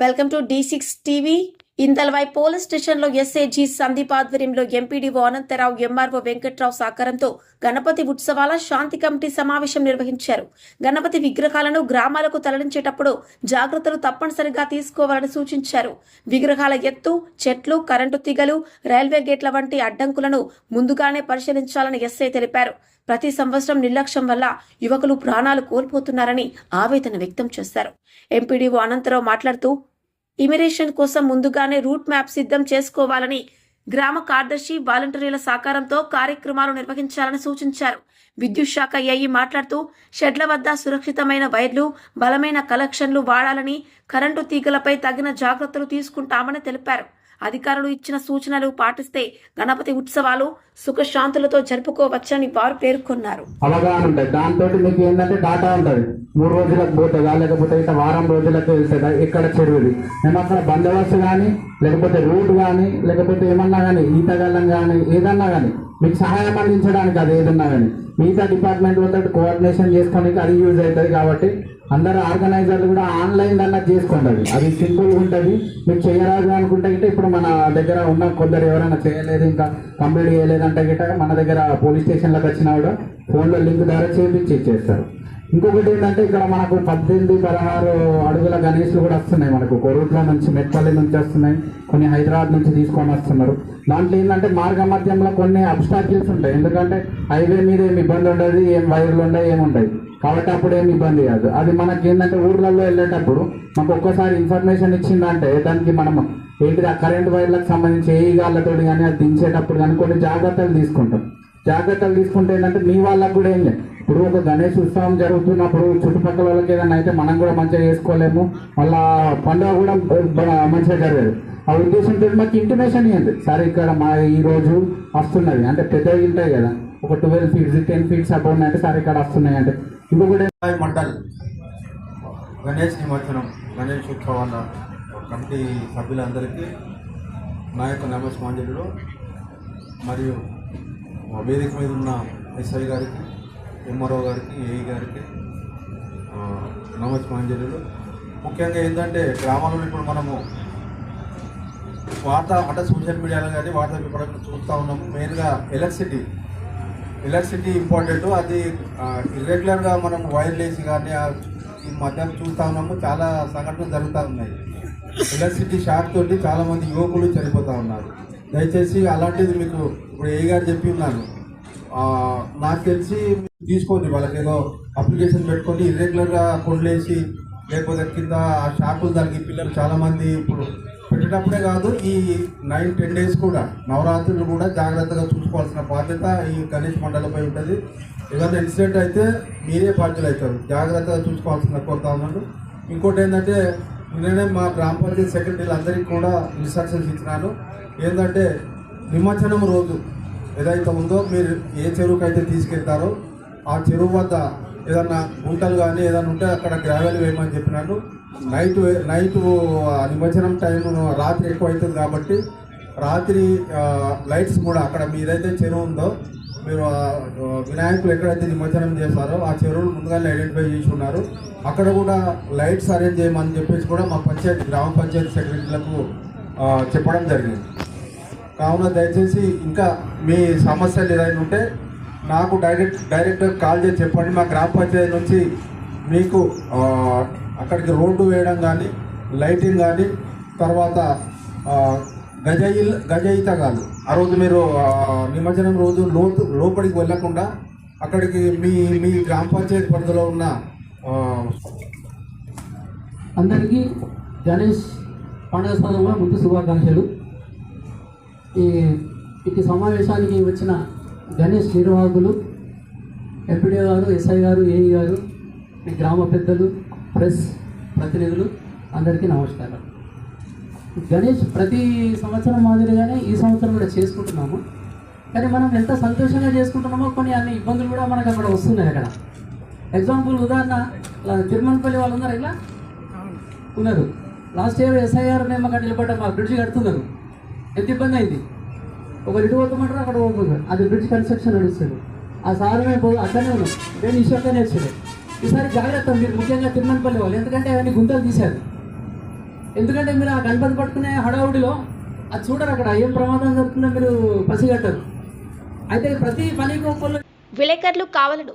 Welcome to the six TV Indalwai police స్టేషన్లో SAG Sandeep ఆధ్వర్యంలో MPDO Anantha Rao MRO Venkatrao సహకారంతో గణపతి ఉత్సవాల శాంతి కమిటీ సమావేశం నిర్వహించారు. గణపతి విగ్రహాలను గ్రామాలకు తరలించేటప్పుడు జాగ్రత్తలు తప్పనిసరిగా తీసుకోవాలని సూచించారు. విగ్రహాల ఎత్తు చెట్లు కరెంటు తీగలు రైల్వే గేట్ల వంటి అడ్డంకులను ముందుగానే పరిశీలించాలని ఎస్ఐ తెలిపారు. ప్రతి సంవత్సరం నిర్లక్ష్యం వల్ల యువకులు ప్రాణాలు కోల్పోతున్నారని ఆవేదన వ్యక్తం చేశారు. ఎంపీడీఓ అనంతరావు మాట్లాడుతూ ఇమిరేషన్ కోసం ముందుగానే రూట్ మ్యాప్ సిద్ధం చేసుకోవాలని గ్రామ కార్యదర్శి వాలంటీర్ల సహకారంతో కార్యక్రమాలు నిర్వహించాలని సూచించారు. విద్యుత్ శాఖ ఏఈ మాట్లాడుతూ షెడ్ల వద్ద సురక్షితమైన వైర్లు బలమైన కలెక్షన్లు వాడాలని కరెంటు తీగలపై తగిన జాగ్రత్తలు తీసుకుంటామని తెలిపారు. అధికారులు ఇచ్చిన సూచనలు పాటిస్తే గణపతి ఉత్సవాలు సుఖశాంతులతో జరుపుకోవచ్చని వారు పేర్కొన్నారు. అవగాహన ఉంటుంది దాంతో మీకు ఏంటంటే డాటా ఉంటుంది. మూడు రోజులకు పోతుందా లేకపోతే ఇట్లా వారం రోజులకు వెళ్తుందా ఇక్కడ చెరువుది. మేము బందోబస్తు కానీ లేకపోతే రూట్ కానీ లేకపోతే ఏమన్నా కానీ ఈతగల్లం కానీ ఏదన్నా కానీ మీకు సహాయం అందించడానికి అది ఏదన్నా కానీ మిగతా డిపార్ట్మెంట్ కోఆర్డినేషన్ చేసుకోవడానికి అది యూజ్ అవుతుంది కాబట్టి అందరు ఆర్గనైజర్లు కూడా ఆన్లైన్ అన్న చేసుకోండి అది. అది సింపుల్ ఉంటుంది. మీరు చేయరాదు అనుకుంటే గిట్ట ఇప్పుడు మన దగ్గర ఉన్న కొందరు ఎవరైనా చేయలేదు ఇంకా కంప్లీట్ చేయలేదంటే గిట్ట మన దగ్గర పోలీస్ స్టేషన్లకు వచ్చినా కూడా ఫోన్లో లింక్ ద్వారా చేపించి ఇచ్చేస్తారు. ఇంకొకటి ఏంటంటే ఇక్కడ మనకు పద్దెనిమిది పదహారు అడుగుల గణేష్లు కూడా వస్తున్నాయి మనకు. కొరూట్ల నుంచి మెట్పల్లి నుంచి వస్తున్నాయి. కొన్ని హైదరాబాద్ నుంచి తీసుకొని వస్తున్నారు. దాంట్లో ఏంటంటే మార్గ మధ్యంలో కొన్ని అబ్స్టాకిల్స్ ఉంటాయి. ఎందుకంటే హైవే మీద ఏమి ఇబ్బంది ఉండదు ఏం వైర్లు ఉండవు ఏముండవు కాబట్టి అప్పుడు ఏమి ఇబ్బంది కాదు. అది మనకి ఏంటంటే ఊర్లలో వెళ్ళేటప్పుడు మాకు ఒక్కసారి ఇన్ఫర్మేషన్ ఇచ్చిందంటే దానికి మనం ఏంటిది ఆ కరెంట్ వైర్లకు సంబంధించి ఏ గాళ్ళతో కానీ అది దించేటప్పుడు కానీ కొన్ని జాగ్రత్తలు తీసుకుంటాం. జాగ్రత్తలు తీసుకుంటే ఏంటంటే మీ వాళ్ళకు కూడా ఏం లేదు. ఇప్పుడు ఒక గణేష్ ఉత్సవం జరుగుతున్నప్పుడు చుట్టుపక్కల వాళ్ళకి ఏదైనా అయితే మనం కూడా మంచిగా చేసుకోలేము. మళ్ళా పండుగ కూడా మంచిగా జరగదు. ఆ ఉద్దేశంతో మాకు ఇంటిమేషన్ ఇవ్వండి సరే ఇక్కడ మా ఈ రోజు వస్తున్నది అంటే పెద్దవి ఉంటాయి కదా. ఒక twelve feets ten feets above అంటే సరే ఇక్కడ వస్తున్నాయి అంటే. ఇంకొకటి కూడా మండల్. గణేష్ నిమజ్జనం గణేష్ ఉత్సవాల కమిటీ సభ్యులందరికీ నా యొక్క నమస్మాంజలు మరియు వేదిక మీద ఉన్న ఎస్ఐ గారికి ఎంఆర్ఓ గారికి ఏఈ గారికి ఆ, ముఖ్యంగా ఏంటంటే గ్రామాల్లో ఇప్పుడు మనము వార్త అంటే సోషల్ మీడియాలో కానీ వార్తా పేపర్లో చూస్తూ ఉన్నాము మెయిన్గా ఎలక్ట్రిసిటీ. Electricity important. అది ఇర్రెగ్యులర్గా మనం వైర్లెస్ కానీ ఈ మధ్య చూస్తూ ఉన్నాము. చాలా సంఘటనలు జరుగుతూ ఉన్నాయి. ఎలక్ట్రిసిటీ షాక్ తోటి చాలామంది యువకులు చనిపోతూ ఉన్నారు. దయచేసి అలాంటిది మీకు ఇప్పుడు ఏ గారు చెప్పి ఉన్నాను. నాకు తెలిసి తీసుకోండి వాళ్ళకి ఏదో అప్లికేషన్ పెట్టుకొని ఇర్రెగ్యులర్గా కొండలేసి లేకపోతే కింద ఆ షాకులు దానికి పిల్లలు చాలామంది ఇప్పుడు పెట్టేటప్పుడే కాదు ఈ నైన్ టెన్ డేస్ కూడా నవరాత్రులు కూడా జాగ్రత్తగా చూసుకోవాల్సిన బాధ్యత ఈ గణేష్ మండలపై ఉంటుంది. ఏదైనా ఇన్సిడెంట్ అయితే మీరే బాధ్యులు అవుతారు. జాగ్రత్తగా చూసుకోవాల్సిన కోరుతా ఉన్నాను. ఇంకోటి ఏంటంటే నేనే మా గ్రామ పంచాయతీ సెక్రటరీలు అందరికీ కూడా ఇన్స్ట్రక్షన్స్ ఇచ్చినాను. ఏంటంటే నిమజ్జనం రోజు ఏదైతే ఉందో మీరు ఏ చెరువుకి అయితే తీసుకెళ్తారో ఆ చెరువు వద్ద ఏదన్నా గుంటలు కానీ ఏదైనా ఉంటే అక్కడ గ్రావెల్ వేయమని చెప్పినాను నైట్ నైట్ ఆ నిమజ్జనం టైం రాత్రి ఎక్కువ అవుతుంది కాబట్టి రాత్రి లైట్స్ కూడా అక్కడ మీదైతే చెరువు ఉందో మీరు వినాయకులు ఎక్కడైతే నిమజ్జనం చేస్తారో ఆ చెరువులు ముందుగానే ఐడెంటిఫై చేసి ఉన్నారు. అక్కడ కూడా లైట్స్ అరేంజ్ చేయమని చెప్పేసి కూడా మా పంచాయతీ గ్రామ పంచాయతీ సెక్రటరీలకు చెప్పడం జరిగింది. కావున దయచేసి ఇంకా మీ సమస్యలు ఏదైనా ఉంటే నాకు డైరెక్ట్ డైరెక్ట్గా కాల్ చేసి చెప్పండి. మా గ్రామ పంచాయతీ నుంచి మీకు అక్కడికి రోడ్డు వేయడం కానీ లైటింగ్ కానీ తర్వాత గజయి గజ కాదు ఆ రోజు మీరు నిమజ్జనం రోజు లోతు లోపలికి వెళ్ళకుండా అక్కడికి మీ మీ గ్రామ పంచాయతీ పరిధిలో ఉన్న అందరికీ గణేష్ పండుగ సందర్భంగా ముందు శుభాకాంక్షలు. ఈ ఇటు సమావేశానికి వచ్చిన గణేష్ నిర్వాహకులు ఎంపీడీ గారు ఎస్ఐ గారు ఏఈ గారు మీ గ్రామ పెద్దలు ప్రెస్ ప్రతినిధులు అందరికీ నమస్కారం. గణేష్ ప్రతి సంవత్సరం మాదిరిగానే ఈ సంవత్సరం కూడా చేసుకుంటున్నాము. కానీ మనం ఎంత సంతోషంగా చేసుకుంటున్నామో కొన్ని అన్ని ఇబ్బందులు కూడా మనకు అక్కడ వస్తున్నాయి అక్కడ. ఎగ్జాంపుల్ ఉదాహరణ ఇలా తిరుమలపల్లి వాళ్ళు ఉన్నారు ఇలా ఉన్నారు. లాస్ట్ ఇయర్ ఎస్ఐఆర్ మేము అక్కడ నిలబడ్డ మా బ్రిడ్జ్ కడుతున్నారు. ఎంత ఇబ్బంది అయింది? ఒక ఇటు పోతామంటారు అక్కడ పోతుంది అది బ్రిడ్జ్ కన్స్ట్రక్షన్ నడుస్తుంది. ఆ సార్ పోదు అక్కడనే ఉన్నాం. నేను ఇష్యూ అక్కడనే వచ్చాడు ఈసారి జాగ్రత్త మీరు ముఖ్యంగా తిరుమలపల్లి వాళ్ళు. ఎందుకంటే అవన్నీ గుంతలు తీశారు. ఎందుకంటే మీరు ఆ గణపతి పట్టుకునే హడావుడిలో అది చూడరు అక్కడ. ఏం ప్రమాదం జరుగుతుందో మీరు పసిగట్టరు. అయితే ప్రతి పనికి ఒక్కళ్ళు విలేకరులు కావాలను